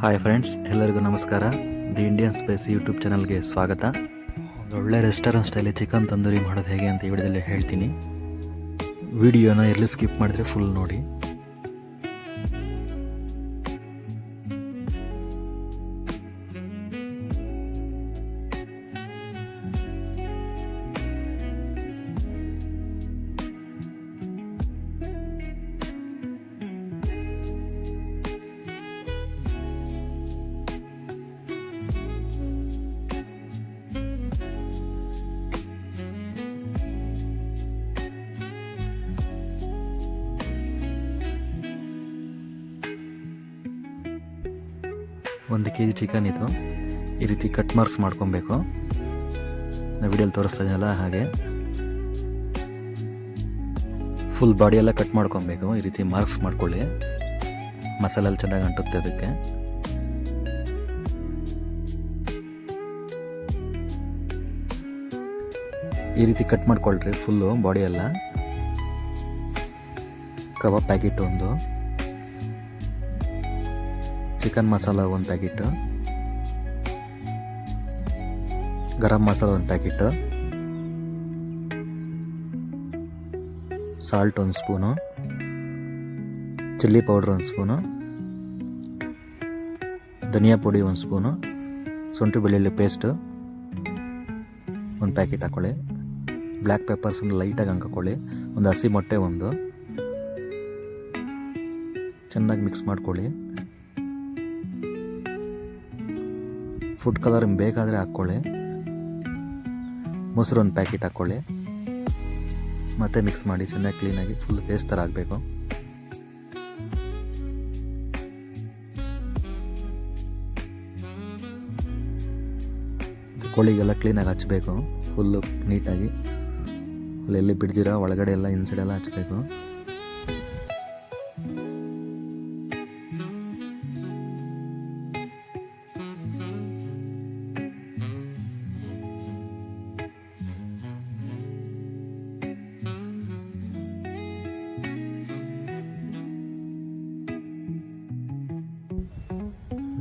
Hi friends ಎಲ್ಲರಿಗೂ ನಮಸ್ಕಾರ. The Indian space YouTube ಚಾನಲ್ಗೆ ಸ್ವಾಗತ. ಒಂದು ಒಳ್ಳೆ ರೆಸ್ಟೋರೆಂಟ್ ಸ್ಟೈಲಿ ಚಿಕನ್ ತಂದೂರಿ ಮಾಡೋದು ಹೇಗೆ ಅಂತ ಈ ವಿಡಿಯೋದಲ್ಲಿ ಹೇಳ್ತೀನಿ. ವಿಡಿಯೋನ ಎಲ್ಲಿ ಸ್ಕಿಪ್ ಮಾಡಿದ್ರೆ ಫುಲ್ ನೋಡಿ. ಒಂದು ಕೆ ಜಿ ಚಿಕನ್ ಇದು ಈ ರೀತಿ ಕಟ್ ಮಾರ್ಕ್ಸ್ ಮಾಡ್ಕೊಬೇಕು. ನಾವು ವಿಡಿಯೋಲಿ ತೋರಿಸ್ತಾ ಇದೆಯಲ್ಲ ಹಾಗೆ. ಫುಲ್ ಬಾಡಿ ಎಲ್ಲ ಕಟ್ ಮಾಡ್ಕೊಬೇಕು. ಈ ರೀತಿ ಮಾರ್ಕ್ಸ್ ಮಾಡ್ಕೊಳ್ಳಿ. ಮಸಾಲೆ ಎಲ್ಲ ಚೆನ್ನಾಗಿ ಅಂಟುತ್ತೆ ಅದಕ್ಕೆ. ಈ ರೀತಿ ಕಟ್ ಮಾಡ್ಕೊಳ್ರಿ ಫುಲ್ಲು ಬಾಡಿ ಎಲ್ಲ. ಕಬಾಬ್ ಪ್ಯಾಕೆಟ್ ಒಂದು. ಚಿಕನ್ ಮಸಾಲ ಒಂದು ಪ್ಯಾಕೆಟ್. ಗರಂ ಮಸಾಲ ಒಂದು ಪ್ಯಾಕೆಟ್. ಸಾಲ್ಟ್ ಒಂದು ಸ್ಪೂನು. ಚಿಲ್ಲಿ ಪೌಡ್ರ್ ಒಂದು ಸ್ಪೂನು. ಧನಿಯಾ ಪುಡಿ ಒಂದು ಸ್ಪೂನು. ಶುಂಠಿ ಬೆಳ್ಳುಳ್ಳಿ ಪೇಸ್ಟು. ಒಂದು ಪ್ಯಾಕೆಟ್ ಹಾಕ್ಕೊಳ್ಳಿ ಬ್ಲ್ಯಾಕ್ ಪೆಪ್ಪರ್ಸ್ ಒಂದು ಲೈಟಾಗಿ ಹಾಕೊಳ್ಳಿ ಒಂದು ಹಸಿ ಮೊಟ್ಟೆ ಒಂದು. ಚೆನ್ನಾಗಿ ಮಿಕ್ಸ್ ಮಾಡ್ಕೊಳ್ಳಿ. ಫುಡ್ ಕಲರ್ ಬೇಕಾದರೆ ಹಾಕ್ಕೊಳ್ಳಿ ಮೊಸರು ಒಂದು ಪ್ಯಾಕೆಟ್ ಹಾಕ್ಕೊಳ್ಳಿ ಮತ್ತೆ ಮಿಕ್ಸ್ ಮಾಡಿ ಚೆನ್ನಾಗಿ ಕ್ಲೀನಾಗಿ ಫುಲ್ ಪೇಸ್ಟ್ ಥರ ಆಗಬೇಕು. ಕೋಳಿಗೆಲ್ಲ ಕ್ಲೀನಾಗಿ ಹಚ್ಚಬೇಕು ಫುಲ್ಲು ನೀಟಾಗಿ ಅಲ್ಲೆಲ್ಲಿ ಬಿಡ್ದಿರ ಒಳಗಡೆ ಎಲ್ಲ ಇನ್ಸೈಡೆಲ್ಲ ಹಚ್ಚಬೇಕು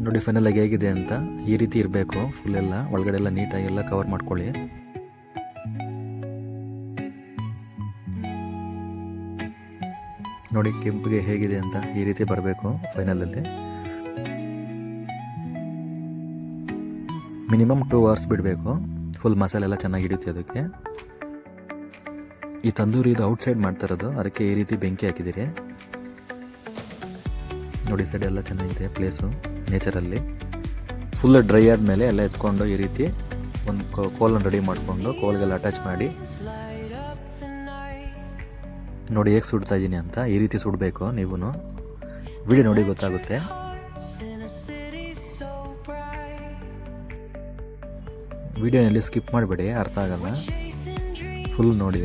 ನೋಡಿ ಫೈನಲ್ ಆಗಿ ಹೇಗಿದೆ ಅಂತ ಈ ರೀತಿ ಇರಬೇಕು ಫುಲ್ ಎಲ್ಲ, ಒಳಗಡೆ ಎಲ್ಲ ನೀಟಾಗಿ ಎಲ್ಲ ಕವರ್ ಮಾಡ್ಕೊಳ್ಳಿ. ನೋಡಿ ಕೆಂಪಿಗೆ ಹೇಗಿದೆ ಅಂತ ಈ ರೀತಿ ಬರಬೇಕು ಫೈನಲಲ್ಲಿ ಮಿನಿಮಮ್ ಟೂ ಅವರ್ಸ್ ಬಿಡಬೇಕು ಫುಲ್ ಮಸಾಲೆ ಎಲ್ಲ ಚೆನ್ನಾಗಿ ಹಿಡಿಯುತ್ತೆ ಅದಕ್ಕೆ. ಈ ತಂದೂರಿ ಇದು ಔಟ್ಸೈಡ್ ಮಾಡ್ತಾ ಇರೋದು, ಅದಕ್ಕೆ ಈ ರೀತಿ ಬೆಂಕಿ ಹಾಕಿದ್ದೀರಿ. ನೋಡಿ ಸೈಡ್ ಎಲ್ಲ ಚೆನ್ನಾಗಿದೆ ಪ್ಲೇಸು ನೇಚರಲ್ಲಿ. ಫುಲ್ ಡ್ರೈ ಆದಮೇಲೆ ಎಲ್ಲ ಎತ್ಕೊಂಡು ಈ ರೀತಿ ಒಂದು ಕೋಲನ್ನು ರೆಡಿ ಮಾಡಿಕೊಂಡು ಕೋಲ್ಗೆಲ್ಲ ಅಟ್ಯಾಚ್ ಮಾಡಿ. ನೋಡಿ ಹೇಗೆ ಸುಡ್ತಾ ಇದ್ದೀನಿ ಅಂತ, ಈ ರೀತಿ ಸುಡಬೇಕು ನೀವು ವಿಡಿಯೋ ನೋಡಿ ಗೊತ್ತಾಗುತ್ತೆ. ವಿಡಿಯೋನಲ್ಲಿ ಸ್ಕಿಪ್ ಮಾಡಬೇಡಿ, ಅರ್ಥ ಆಗಲ್ಲ. ಫುಲ್ ನೋಡಿ.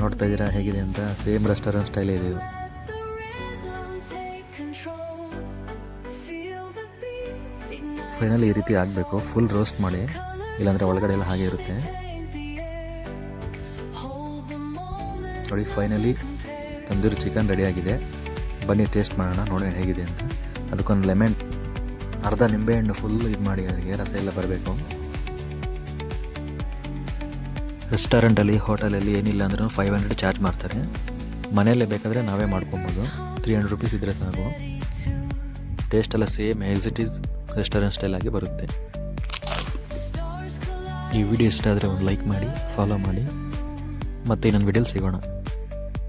ನೋಡ್ತಾ ಇದ್ದೀರಾ ಹೇಗಿದೆ ಅಂತ? ಸೇಮ್ ರೆಸ್ಟೋರೆಂಟ್ ಸ್ಟೈಲ್ ಇದೆ ಇದು. ಫೈನಲ್ ಈ ರೀತಿ ಆಗಬೇಕು. ಫುಲ್ ರೋಸ್ಟ್ ಮಾಡಿ. ಇಲ್ಲಾಂದರೆ ಒಳಗಡೆ ಎಲ್ಲ ಹಾಗೆ ಇರುತ್ತೆ. ನೋಡಿ ಫೈನಲಿ ತಂದೂರಿ ಚಿಕನ್ ರೆಡಿಯಾಗಿದೆ ಬನ್ನಿ ಟೇಸ್ಟ್ ಮಾಡೋಣ, ನೋಡೋಣ ಹೇಗಿದೆ ಅಂತ. ಅದಕ್ಕೊಂದು ಲೆಮೆನ್ ಅರ್ಧ ನಿಂಬೆಹಣ್ಣು ಫುಲ್ ಇದು ಮಾಡಿ ಅದಕ್ಕೆ ರಸ ಎಲ್ಲ ಬರಬೇಕು. ರೆಸ್ಟೋರೆಂಟಲ್ಲಿ ಹೋಟೆಲಲ್ಲಿ ಏನಿಲ್ಲ ಅಂದ್ರೂ ಫೈವ್ ಹಂಡ್ರೆಡ್ ಚಾರ್ಜ್ ಮಾಡ್ತಾರೆ. ಮನೆಯಲ್ಲೇ ಬೇಕಾದರೆ ನಾವೇ ಮಾಡ್ಕೊಬೋದು. ತ್ರೀ ಹಂಡ್ರೆಡ್ ರುಪೀಸ್ ಇದ್ದರೆ ಸಾಕು. ಟೇಸ್ಟ್ ಎಲ್ಲ same as it is restaurant style ಬರುತ್ತೆ. ಈ ವಿಡಿಯೋ ಇಷ್ಟ ಆದರೆ ಒಂದು ಲೈಕ್ ಮಾಡಿ ಫಾಲೋ ಮಾಡಿ. ಮತ್ತೆ ಇನ್ನೊಂದು ವಿಡಿಯೋಲಿ ಸಿಗೋಣ.